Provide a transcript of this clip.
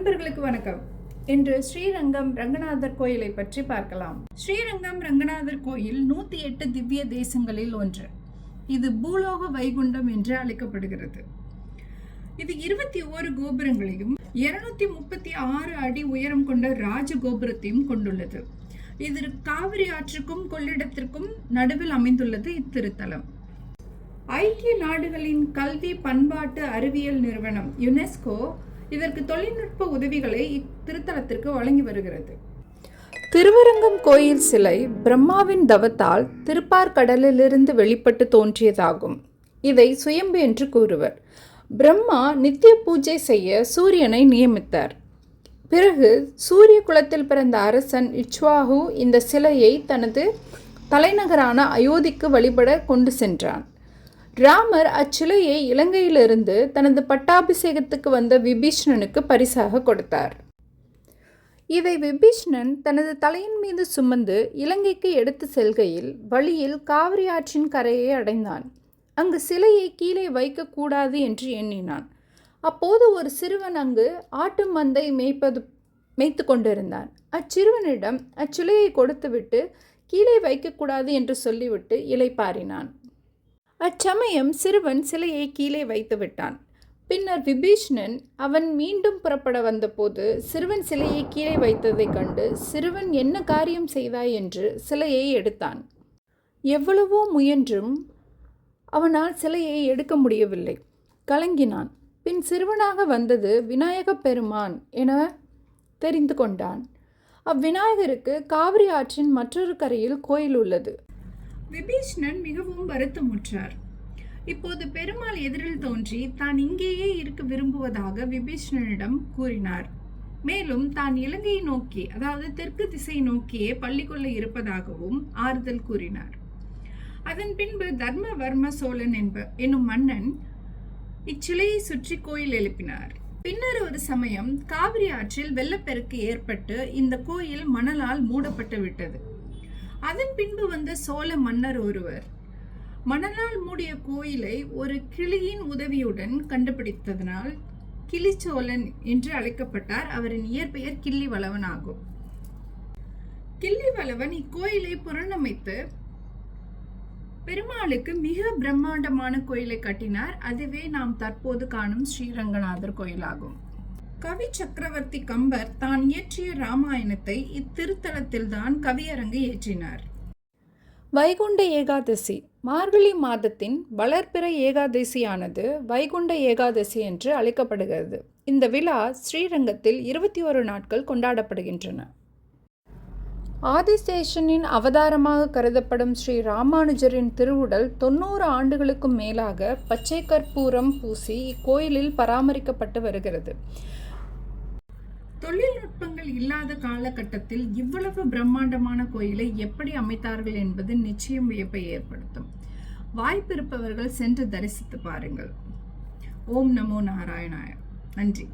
நண்பர்களுக்கு வணக்கம். இன்று ஸ்ரீரங்கம் ரங்கநாதர் கோயிலை பற்றி பார்க்கலாம். ஸ்ரீரங்கம் ரங்கநாதர் கோயில் நூத்தி எட்டு திவ்ய தேசங்களில் ஒன்று. இது பூலோக வைகுண்டம் என்று அழைக்கப்படுகிறது. இது இருபத்தி ஓரு கோபுரங்களையும் இருநூத்தி முப்பத்தி ஆறு அடி உயரம் கொண்ட ராஜ கோபுரத்தையும் கொண்டுள்ளது. இது காவிரி ஆற்றுக்கும் கொள்ளிடத்திற்கும் நடுவில் அமைந்துள்ளது இத்திருத்தலம். ஐக்கிய நாடுகளின் கல்வி பண்பாட்டு அறிவியல் நிறுவனம் யுனெஸ்கோ இதற்கு தொழில்நுட்ப உதவிகளை இத்திருத்தலத்திற்கு வழங்கி வருகிறது. திருவரங்கம் கோயில் சிலை பிரம்மாவின் தவத்தால் திருப்பார்கடலிலிருந்து வெளிப்பட்டு தோன்றியதாகும். இதை சுயம்பு என்று கூறுவர். பிரம்மா நித்திய பூஜை செய்ய சூரியனை நியமித்தார். பிறகு சூரிய குலத்தில் பிறந்த அரசன் இச்வாகு இந்த சிலையை தனது தலைநகரான அயோத்திக்கு வழிபட கொண்டு சென்றான். ராமர் அச்சிலையை இலங்கையிலிருந்து தனது பட்டாபிஷேகத்துக்கு வந்த விபீஷ்ணனுக்கு பரிசாக கொடுத்தார். இதை விபீஷ்ணன் தனது தலையின் மீது சுமந்து இலங்கைக்கு எடுத்து செல்கையில் வழியில் காவிரி ஆற்றின் கரையை அடைந்தான். அங்கு சிலையை கீழே வைக்கக்கூடாது என்று எண்ணினான். அப்போது ஒரு சிறுவன் அங்கு ஆட்டு மந்தை மேய்ப்பது மேய்த்து கொண்டிருந்தான். அச்சிறுவனிடம் அச்சிலையை கொடுத்துவிட்டு கீழே வைக்கக்கூடாது என்று சொல்லிவிட்டு இலைப்பாரினான் அச்சமயம் சிறுவன் சிலையை கீழே வைத்து விட்டான். பின்னர் விபீஷ்ணன் அவன் மீண்டும் புறப்பட வந்தபோது சிறுவன் சிலையை கீழே வைத்ததைக் கண்டு சிறுவன் என்ன காரியம் செய்தாய் என்று சிலையை எடுத்தான். எவ்வளவோ முயன்றும் அவனால் சிலையை எடுக்க முடியவில்லை. கலங்கினான். பின் சிறுவனாக வந்தது விநாயகப் பெருமான் என தெரிந்து கொண்டான். அவ்விநாயகருக்கு காவிரி ஆற்றின் மற்றொரு கரையில் கோயில் உள்ளது. விபீஷ்ணன் மிகவும் வருத்தமுற்றார். இப்போது பெருமாள் எதிரில் தோன்றி தான் இங்கேயே இருக்க விரும்புவதாக விபீஷ்ணனிடம் கூறினார். மேலும் தான் இலங்கையை நோக்கி அதாவது தெற்கு திசை நோக்கியே பள்ளி கொள்ள இருப்பதாகவும் ஆறுதல் கூறினார். அதன் பின்பு தர்மவர்ம சோழன் என்ப என்னும் மன்னன் இச்சிலையை சுற்றி கோயில் எழுப்பினார். பின்னர் ஒரு சமயம் காவிரி ஆற்றில் வெள்ளப்பெருக்கு ஏற்பட்டு இந்த கோயில் மணலால் மூடப்பட்டு விட்டது. அதன் பின்பு வந்த சோழ மன்னர் ஒருவர். மணலால் மூடிய கோயிலை ஒரு கிளியின் உதவியுடன் கண்டுபிடித்ததனால் கிளிச்சோழன் என்று அழைக்கப்பட்டார். அவரின் இயற்பெயர் கிள்ளிவளவன் ஆகும் கிள்ளிவளவன் இக்கோயிலை புறணமைத்து பெருமாளுக்கு மிக பிரம்மாண்டமான கோயிலை கட்டினார். அதுவே நாம் தற்போது காணும் ஸ்ரீரங்கநாதர் கோயிலாகும். கவி சக்கரவர்த்தி கம்பர் தான் இயற்றிய ராமாயணத்தை இத்திருத்தலத்தில்தான் கவியரங்கு ஏற்றினார் வைகுண்ட ஏகாதசி மார்கழி மாதத்தின் வளர்பிற ஏகாதசியானது வைகுண்ட ஏகாதசி என்று அழைக்கப்படுகிறது. இந்த விழா ஸ்ரீரங்கத்தில் இருபத்தி ஒரு நாட்கள் கொண்டாடப்படுகின்றன. ஆதிசேஷனின் அவதாரமாக கருதப்படும் ஸ்ரீ ராமானுஜரின் திருவுடல் தொண்ணூறு ஆண்டுகளுக்கும் மேலாக பச்சை கற்பூரம் பூசி இக்கோயிலில் பராமரிக்கப்பட்டு வருகிறது. தொழில்நுட்பங்கள் இல்லாத காலகட்டத்தில் இவ்வளவு பிரம்மாண்டமான கோயிலை எப்படி அமைத்தார்கள் என்பது நிச்சயம் வியப்பை ஏற்படுத்தும். வாய்ப்பிருப்பவர்கள் சென்று தரிசித்து பாருங்கள். ஓம் நமோ நாராயணாய. நன்றி.